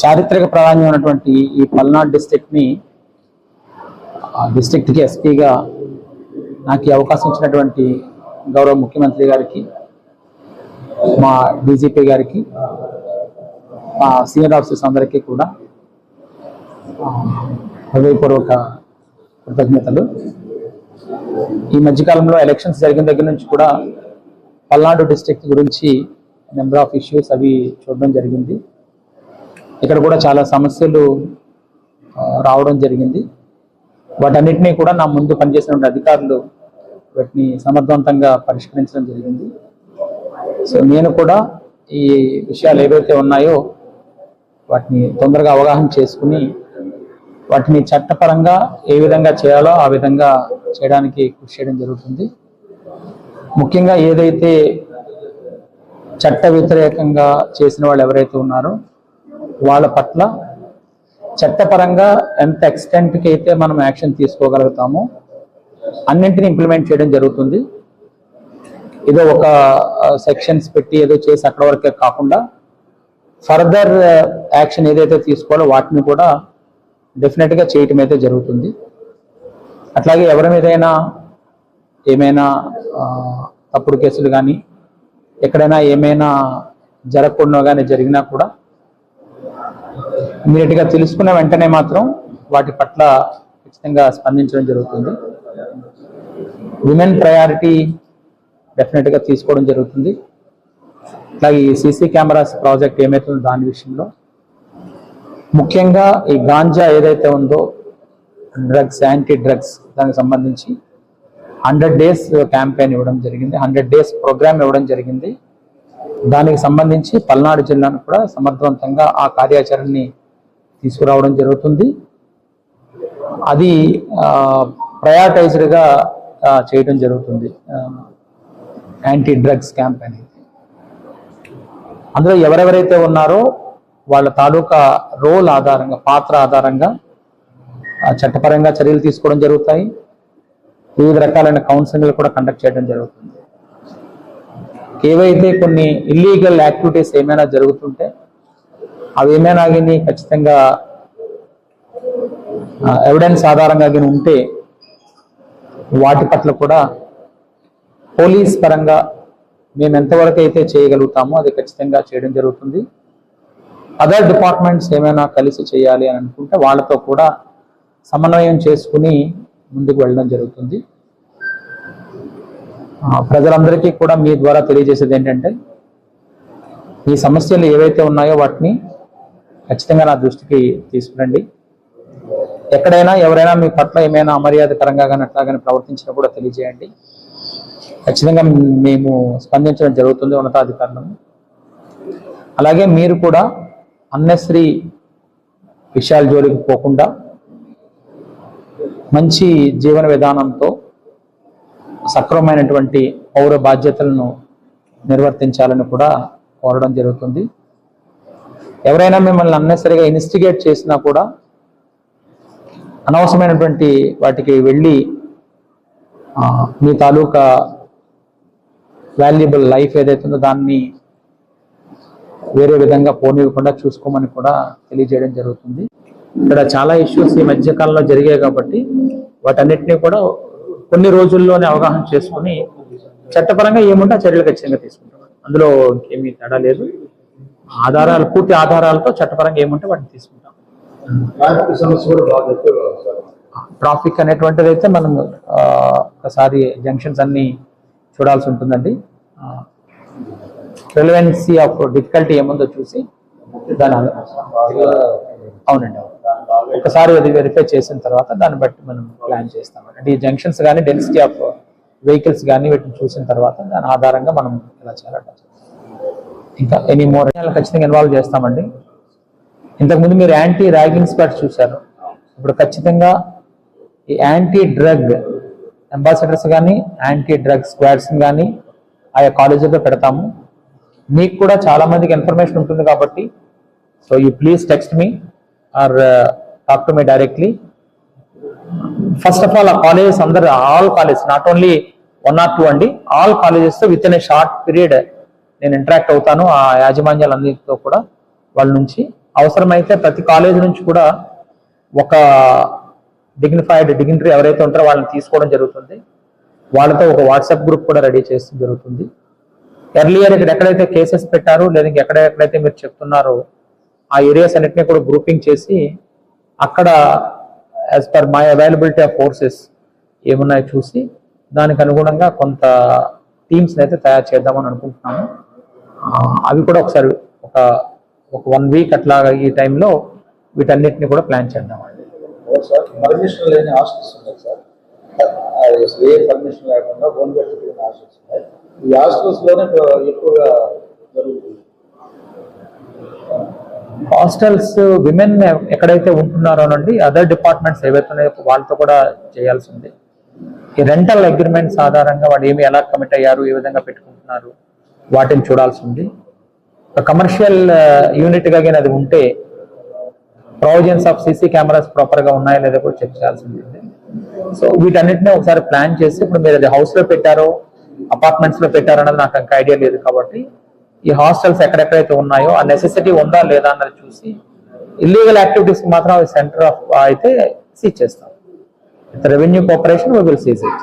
చారిత్రక ప్రాధాన్యం ఉన్నటువంటి ఈ పల్నాడు డిస్టిక్ని డిస్టిక్ట్కి ఎస్పీగా నాకు ఈ అవకాశం ఇచ్చినటువంటి గౌరవ ముఖ్యమంత్రి గారికి మా డీజీపీ గారికి మా సీనియర్ ఆఫీసర్స్ అందరికీ కూడా హృదయపూర్వక కృతజ్ఞతలు. ఈ మధ్యకాలంలో ఎలక్షన్స్ జరిగిన దగ్గర నుంచి కూడా పల్నాడు డిస్టిక్ గురించి నెంబర్ ఆఫ్ ఇష్యూస్ అవి చూడడం జరిగింది. ఇక్కడ కూడా చాలా సమస్యలు రావడం జరిగింది. వాటన్నిటినీ కూడా నా ముందు పనిచేసిన అధికారులు వాటిని సమర్థవంతంగా పరిష్కరించడం జరిగింది. సో నేను కూడా ఈ విషయాలు ఏవైతే ఉన్నాయో వాటిని తొందరగా అవగాహన చేసుకుని వాటిని చట్టపరంగా ఏ విధంగా చేయాలో ఆ విధంగా చేయడానికి కృషి చేయడం జరుగుతుంది. ముఖ్యంగా ఏదైతే చట్ట వ్యతిరేకంగా చేసిన వాళ్ళు ఎవరైతే ఉన్నారో వాళ్ళ పట్ల చట్టపరంగా ఎంత ఎక్స్టెంట్కి అయితే మనం యాక్షన్ తీసుకోగలుగుతామో అన్నింటిని ఇంప్లిమెంట్ చేయడం జరుగుతుంది. ఏదో ఒక సెక్షన్స్ పెట్టి ఏదో చేసి అక్కడ వరకే కాకుండా ఫర్దర్ యాక్షన్ ఏదైతే తీసుకోవాలో వాటిని కూడా డెఫినెట్గా చేయటం అయితే జరుగుతుంది. అట్లాగే ఎవరి మీదైనా ఏమైనా తప్పుడు కేసులు కానీ ఎక్కడైనా ఏమైనా జరగకుండా కానీ జరిగినా కూడా ఇమీడియట్గా తెలుసుకున్న వెంటనే మాత్రం వాటి పట్ల ఖచ్చితంగా స్పందించడం జరుగుతుంది. విమెన్ ప్రయారిటీ డెఫినెట్గా తీసుకోవడం జరుగుతుంది. అలాగే ఈ సీసీ కెమెరాస్ ప్రాజెక్ట్ ఏమైతుందో దాని విషయంలో. ముఖ్యంగా ఈ గాంజా ఏదైతే ఉందో డ్రగ్స్ యాంటీ డ్రగ్స్ దానికి సంబంధించి హండ్రెడ్ డేస్ క్యాంపెయిన్ ఇవ్వడం జరిగింది. హండ్రెడ్ డేస్ ప్రోగ్రామ్ ఇవ్వడం జరిగింది. దానికి సంబంధించి పల్నాడు జిల్లాను కూడా సమర్థవంతంగా ఆ కార్యాచరణని తీసుకురావడం జరుగుతుంది. అది ప్రయారిటైజ్డ్గా చేయడం జరుగుతుంది. యాంటీ డ్రగ్స్ క్యాంప్ అనేది. అందులో ఎవరెవరైతే ఉన్నారో వాళ్ళ తాలూకా రోల్ ఆధారంగా పాత్ర ఆధారంగా చట్టపరంగా చర్యలు తీసుకోవడం జరుగుతాయి. వివిధ రకాలైన కౌన్సిలింగ్లు కూడా కండక్ట్ చేయడం జరుగుతుంది. ఏవైతే కొన్ని ఇల్లీగల్ యాక్టివిటీస్ ఏమైనా జరుగుతుంటే అవి ఏమైనా కానీ ఖచ్చితంగా ఎవిడెన్స్ ఆధారంగా కానీ ఉంటే వాటి పట్ల కూడా పోలీస్ పరంగా మేము ఎంతవరకు అయితే చేయగలుగుతామో అది ఖచ్చితంగా చేయడం జరుగుతుంది. అదర్ డిపార్ట్మెంట్స్ ఏమైనా కలిసి చేయాలి అని అనుకుంటే వాళ్ళతో కూడా సమన్వయం చేసుకుని ముందుకు వెళ్ళడం జరుగుతుంది. ప్రజలందరికీ కూడా మీ ద్వారా తెలియజేసేది ఏంటంటే ఈ సమస్యలు ఏవైతే ఉన్నాయో వాటిని ఖచ్చితంగా నా దృష్టికి తీసుకురండి. ఎక్కడైనా ఎవరైనా మీ పట్ల ఏమైనా అమర్యాదకరంగా కానీ అట్లా కానీ ప్రవర్తించినా కూడా తెలియజేయండి. ఖచ్చితంగా మేము స్పందించడం జరుగుతుంది ఉన్నతాధికారులను. అలాగే మీరు కూడా అన్నెసరీ విషయాల జోలికి పోకుండా మంచి జీవన విధానంతో సక్రమమైనటువంటి పౌర బాధ్యతలను నిర్వర్తించాలని కూడా కోరడం జరుగుతుంది. ఎవరైనా మిమ్మల్ని అన్నెసరిగా ఇన్వెస్టిగేట్ చేసినా కూడా అనవసరమైనటువంటి వాటికి వెళ్ళి మీ తాలూకా వాల్యుబుల్ లైఫ్ ఏదైతే ఉందో దాన్ని వేరే విధంగా పోనివ్వకుండా చూసుకోమని కూడా తెలియజేయడం జరుగుతుంది. ఇక్కడ చాలా ఇష్యూస్ ఈ మధ్యకాలంలో జరిగాయి కాబట్టి వాటన్నిటిని కూడా కొన్ని రోజుల్లోనే అవగాహన చేసుకుని చట్టపరంగా ఏముంటే ఆ చర్యలు ఖచ్చితంగా తీసుకుంటాం. అందులో ఇంకేమీ తేడా లేదు. ఆధారాలు పూర్తి ఆధారాలతో చట్టపరంగా ఏముంటే వాటిని తీసుకుంటాం. ట్రాఫిక్ అనేటువంటిది అయితే మనం ఒకసారి జంక్షన్స్ అన్ని చూడాల్సి ఉంటుందండి. రిలవెన్సీ ఆఫ్ డిఫికల్టీ ఏముందో చూసి దాని అవునండి. అవును. ఒకసారి అది వెరిఫై చేసిన తర్వాత దాన్ని బట్టి మనం ప్లాన్ చేస్తాం. అంటే ఈ జంక్షన్స్ కానీ డెన్సిటీ ఆఫ్ వెహికల్స్ కానీ వీటిని చూసిన తర్వాత దాని ఆధారంగా మనం ఎలా చేయాలంటే ఇంకా ఎనీ మోర్ ఖచ్చితంగా ఇన్వాల్వ్ చేస్తామండి. ఇంతకుముందు మీరు యాంటీ ర్యాగింగ్ స్పాట్ చూశారు. ఇప్పుడు ఖచ్చితంగా ఈ యాంటీ డ్రగ్ అంబాసిడర్స్ కానీ యాంటీ డ్రగ్ స్క్వాడ్స్ కానీ ఆయా కాలేజీలో పెడతాము. మీకు కూడా చాలా మందికి ఇన్ఫర్మేషన్ ఉంటుంది కాబట్టి so you please text me or talk to me directly first of all ఆ కాలేజెస్ అందరు all colleges not only one or two అండి all colleges within a short period నేను ఇంటరాక్ట్ అవుతాను ఆ యాజమాన్యాలన్నిటితో కూడా వాళ్ళ నుంచి. అవసరమైతే ప్రతి కాలేజ్ నుంచి కూడా ఒక డిగ్నిఫైడ్ డిగ్నిటరీ ఎవరైతే ఉంటారో వాళ్ళని తీసుకోవడం జరుగుతుంది. వాళ్ళతో ఒక వాట్సాప్ గ్రూప్ కూడా రెడీ చేస్తూ జరుగుతుంది. ఎర్లియర్ ఇక్కడ ఎక్కడైతే కేసెస్ పెట్టారో లేదా ఎక్కడ ఎక్కడైతే మీరు చెప్తున్నారో ఆ ఏరియాస్ అన్నిటిని కూడా గ్రూపింగ్ చేసి అక్కడ as per my availability of forces ఏమున్నాయో చూసి దానికి అనుగుణంగా కొంత టీమ్స్ అయితే తయారు చేద్దామని అనుకుంటున్నాము. అవి కూడా ఒకసారి ఒక ఒక వన్ వీక్ అట్లా ఈ టైంలో వీటన్నిటిని కూడా ప్లాన్ పర్మిషన్ లేని హాస్టల్స్ విమెన్ ఎక్కడైతే ఉంటున్నారో నుండి అదర్ డిపార్ట్మెంట్స్ ఏవైతే ఉన్నాయో వాళ్ళతో కూడా చేయాల్సి ఉంది. ఈ రెంటల్ అగ్రిమెంట్స్ ఆధారంగా వాడు ఏమి ఎలా కమిట్ అయ్యారు ఏ విధంగా పెట్టుకుంటున్నారు వాటిని చూడాల్సి ఉంది. కమర్షియల్ యూనిట్గా uh, కానీ అది ఉంటే ప్రొవిజన్స్ ఆఫ్ సీసీ కెమెరాస్ ప్రాపర్గా ఉన్నాయా లేదా కూడా చెక్ చేయాల్సి ఉంటుంది సో వీటన్నిటిని ఒకసారి ప్లాన్ చేసి ఇప్పుడు మీరు అది హౌస్లో పెట్టారో అపార్ట్మెంట్స్లో పెట్టారో అన్నది నాకు ఇంకా ఐడియా లేదు కాబట్టి ఈ హాస్టల్స్ ఎక్కడెక్కడైతే ఉన్నాయో ఆ నెసెసిటీ ఉందా లేదా అన్నది చూసి ఇల్లీగల్ యాక్టివిటీస్ మాత్రం సెంటర్ ఆఫ్ అయితే సీజ్ చేస్తాం. Revenue cooperation will seize it